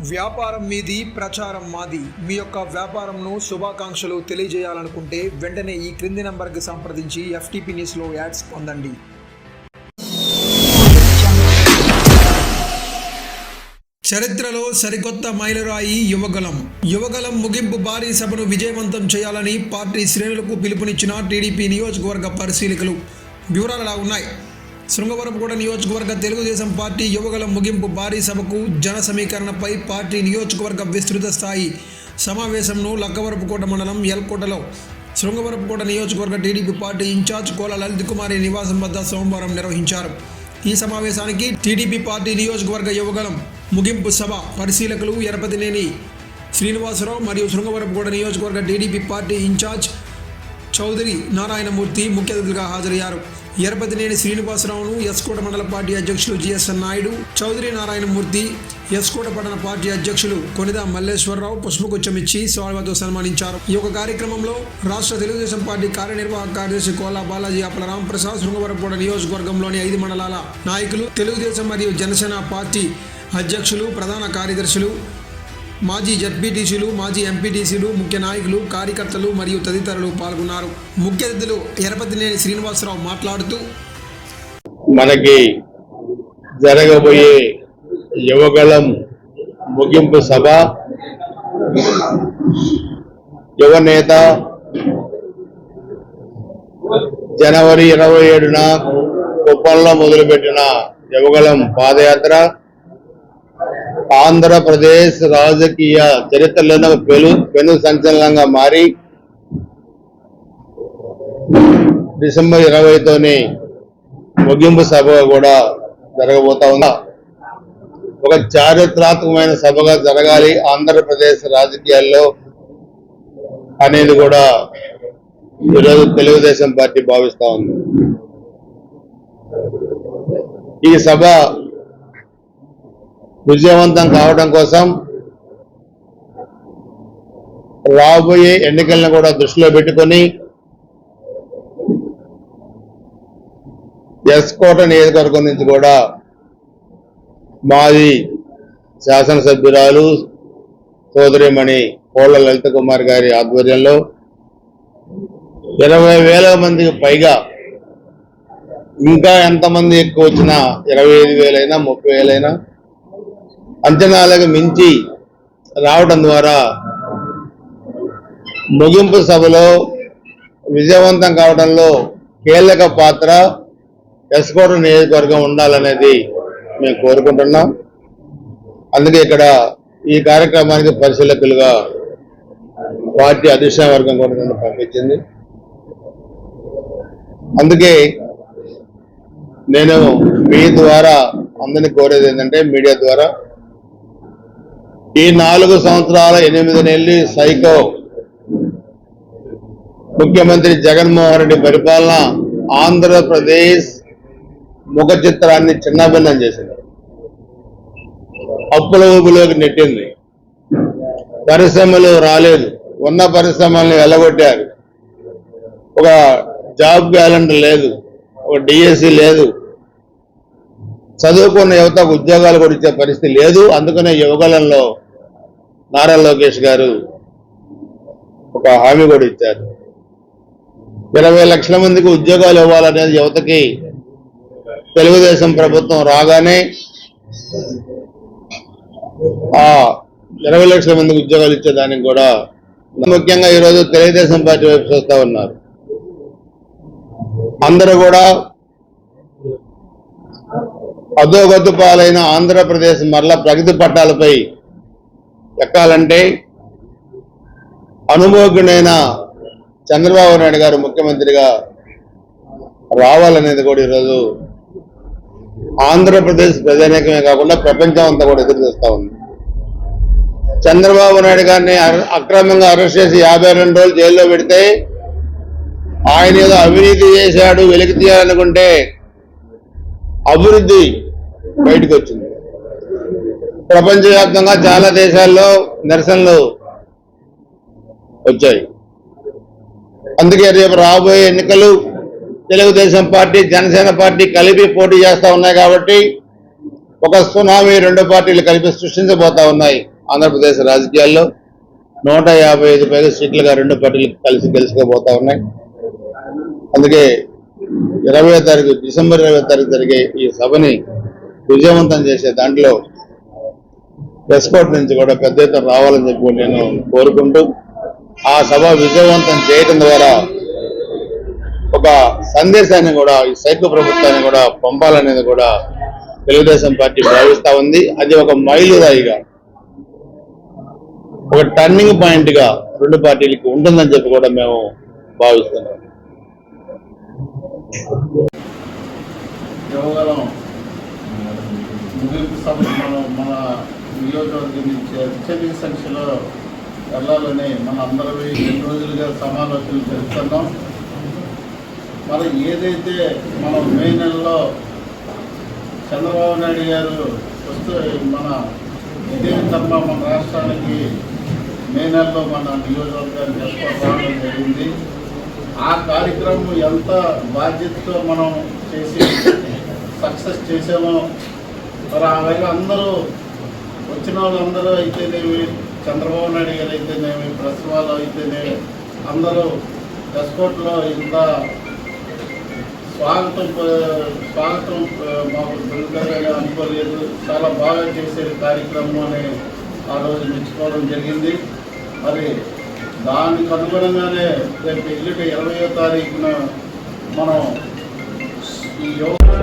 వ్యాపారం మీది ప్రచారం మాది. మీ యొక్క వ్యాపారంను శుభాకాంక్షలు తెలియజేయాలనుకుంటే వెంటనే ఈ క్రింది నంబర్కి సంప్రదించి ఎఫ్టీపీ న్యూస్లో యాడ్స్ పొందండి. చరిత్రలో సరికొత్త మైలురాయి యువగలం. యువగలం ముగింపు భారీ సభను విజయవంతం చేయాలని పార్టీ శ్రేణులకు పిలుపునిచ్చిన టీడీపీ నియోజకవర్గ పరిశీలకులు. వివరాలు ఉన్నాయి. శృంగవరపుకోట నియోజకవర్గ తెలుగుదేశం పార్టీ యువగలం ముగింపు భారీ సభకు జన సమీకరణపై పార్టీ నియోజకవర్గ విస్తృత స్థాయి సమావేశంను లక్కవరపుకోట మండలం ఎల్కోటలో శృంగవరపుకోట నియోజకవర్గ TDP party incharge Kola Lalith Kumari నివాసం వద్ద సోమవారం నిర్వహించారు. ఈ సమావేశానికి టీడీపీ పార్టీ నియోజకవర్గ యువగలం ముగింపు సభ పరిశీలకులు ఎరపతినేని శ్రీనివాసరావు మరియు శృంగవరపుకోట నియోజకవర్గ TDP party in charge Chowdary Narayanamurthy ముఖ్య అతిథులుగా హాజరయ్యారు. ఎరపతినేని శ్రీనివాసరావును ఎస్కోట మండల పార్టీ అధ్యక్షులు జిఎస్ఎన్ నాయుడు చౌదరి నారాయణమూర్తి ఎస్కోట పట్టణ పార్టీ అధ్యక్షులు కొనిద మల్లేశ్వరరావు పుష్పగుచ్చమిచ్చి ఇచ్చి సన్మానించారు. ఈ యొక్క కార్యక్రమంలో రాష్ట్ర తెలుగుదేశం పార్టీ కార్యనిర్వాహక కార్యదర్శి కోలా బాలాజీ అప్పల రాంప్రసాద్ శృంగవరపూడ నియోజకవర్గంలోని ఐదు మండలాల నాయకులు తెలుగుదేశం మరియు జనసేన పార్టీ అధ్యక్షులు ప్రధాన కార్యదర్శులు మాజీ జడ్పీటీసీలు మాజీ ఎంపీటీసీలు ముఖ్య నాయకులు కార్యకర్తలు మరియు తదితరులు పాల్గొన్నారు. ముఖ్య అతిథులు ఎరపతినేని శ్రీనివాసరావు మాట్లాడుతూ మనకి జరగబోయే యువగళం ముగింపు సభ యువ నేత జనవరి ఇరవై ఏడున కుప్పంలో మొదలుపెట్టిన యువగళం పాదయాత్ర ఆంధ్రప్రదేశ్ రాజకీయ చరిత్రలోనే ఒక పెను పెను సంచలనంగా మారి డిసెంబర్ ఇరవైతోనే ముగింపు సభ కూడా జరగబోతా ఉందా. ఒక చారిత్రాత్మకమైన సభగా జరగాలి ఆంధ్రప్రదేశ్ రాజకీయాల్లో అనేది కూడా ఈరోజు తెలుగుదేశం పార్టీ భావిస్తా ఉంది. ఈ సభ విజయవంతం కావడం కోసం రాబోయే ఎన్నికలను కూడా దృష్టిలో పెట్టుకొని ఎస్కోట నియోజకవర్గం నుంచి కూడా మాది శాసనసభ్యురాలు సోదరిమణి కోళ్ళ లలిత కుమార్ గారి ఆధ్వర్యంలో ఇరవై వేల మందికి పైగా ఇంకా ఎంతమంది ఎక్కువ వచ్చినా ఇరవై ఐదు వేలైనా ముప్పై వేలైనా అంచనాలకు మించి రావడం ద్వారా ముగింపు సభలో విజయవంతం కావడంలో కీలక పాత్ర ఎస్కోట నియోజకవర్గం ఉండాలనేది మేము కోరుకుంటున్నాం. అందుకే ఇక్కడ ఈ కార్యక్రమానికి పరిశీలకులుగా పార్టీ అధిష్ట వర్గం కూడా నన్ను పంపించింది. అందుకే నేను మీ ద్వారా అందరినీ కోరేది ఏంటంటే మీడియా ద్వారా ఈ నాలుగు సంవత్సరాల ఎనిమిది నెలలు సైకో ముఖ్యమంత్రి జగన్మోహన్ రెడ్డి పరిపాలన ఆంధ్రప్రదేశ్ ముఖ చిత్రాన్ని చిన్నభిన్నం చేసింది. అప్పుల ఊపులోకి నెట్టింది. పరిశ్రమలు రాలేదు. ఉన్న పరిశ్రమల్ని వెళ్ళగొట్టారు ఒక జాబ్ క్యాలెండర్ లేదు. ఒక డిఎస్సి లేదు. చదువుకున్న యువతకు ఉద్యోగాలు కూడా ఇచ్చే పరిస్థితి లేదు. అందుకనే యువగలంలో నారా లోకేష్ గారు ఒక హామీ కూడా ఇచ్చారు. ఇరవై లక్షల మందికి ఉద్యోగాలు ఇవ్వాలనేది యువతకి తెలుగుదేశం ప్రభుత్వం రాగానే ఆ ఇరవై లక్షల మందికి ఉద్యోగాలు ఇచ్చేదానికి కూడా ముఖ్యంగా ఈరోజు తెలుగుదేశం పార్టీ వైపు చూస్తూ ఉన్నారు. అందరూ కూడా అధోగతి పాలైన ఆంధ్రప్రదేశ్ మరలా ప్రగతి పట్టాలపై ఎక్కాలంటే అనుభవజ్ఞుడైన చంద్రబాబు నాయుడు గారు ముఖ్యమంత్రిగా రావాలనేది కూడా ఈరోజు ఆంధ్రప్రదేశ్ ప్రజానీకమే కాకుండా ప్రపంచం అంతా కూడా ఎదురు చూస్తూ ఉంది. చంద్రబాబు నాయుడు గారిని అర- అక్రమంగా అరెస్ట్ చేసి యాభై రెండు రోజులు జైల్లో పెడితే ఆయన ఏదో అవినీతి చేశాడు వెలికి తీయాలనుకుంటే అభివృద్ధి బయటకు వచ్చింది. ప్రపంచవ్యాప్తంగా చాలా దేశాల్లో నిరసనలు వచ్చాయి. అందుకే రేపు రాబోయే ఎన్నికలు తెలుగుదేశం పార్టీ జనసేన పార్టీ కలిపి పోటీ చేస్తూ ఉన్నాయి కాబట్టి ఒక సునామీ రెండు పార్టీలు కలిపి సృష్టించబోతా ఉన్నాయి ఆంధ్రప్రదేశ్ రాజకీయాల్లో. నూట యాభై ఐదు పైగా సీట్లుగా రెండు పార్టీలు కలిసి గెలుచుకోబోతా ఉన్నాయి. అందుకే ఇరవై తారీఖు డిసెంబర్ ఇరవై తారీఖు జరిగే ఈ సభని విజయవంతం చేసే దాంట్లో ఎస్కోట్ నుంచి కూడా పెద్ద ఎత్తున రావాలని చెప్పి నేను కోరుకుంటూ ఆ సభ విజయవంతం చేయడం ద్వారా ఒక సందేశాన్ని కూడా ఈ సైకో ప్రభుత్వాన్ని కూడా పంపాలనేది కూడా తెలుగుదేశం పార్టీ భావిస్తా ఉంది. అది ఒక మైలురాయిగా ఒక టర్నింగ్ పాయింట్గా రెండు పార్టీలకి ఉంటుందని చెప్పి కూడా మేము భావిస్తున్నాం. యువగలం ముగింపు మనం మన నియోజకవర్గం నుంచి అత్యధిక సంఖ్యలో వెళ్ళాలని మన అందరూ ఎన్ని రోజులుగా సమాలోచనలు జరుపుతున్నాం మరి ఏదైతే మనం మే నెలలో చంద్రబాబు నాయుడు గారు వస్తూ మన ఇదే తప్ప మన రాష్ట్రానికి మే నెలలో మన నియోజకవర్గానికి ఎస్కోట్ జరిగింది. ఆ కార్యక్రమం ఎంత బాధ్యతతో మనం చేసి సక్సెస్ చేసామో మరి ఆ వేళ అందరూ వచ్చిన వాళ్ళందరూ అయితేనేమి చంద్రబాబు నాయుడు గారు అయితేనేమి ప్రెస్ వాళ్ళు అయితేనేమి అందరూ ఎస్కోట్లో ఇంత స్వాగతం స్వాగతం మాకు దొరుకుతారని అనుకోలేదు. చాలా బాగా చేసే కార్యక్రమం అని ఆ రోజు మెచ్చుకోవడం జరిగింది. మరి దానికి అనుగుణంగానే రేపు ఎల్లుండి ఇరవయో తారీఖున మనం ఈ యోగా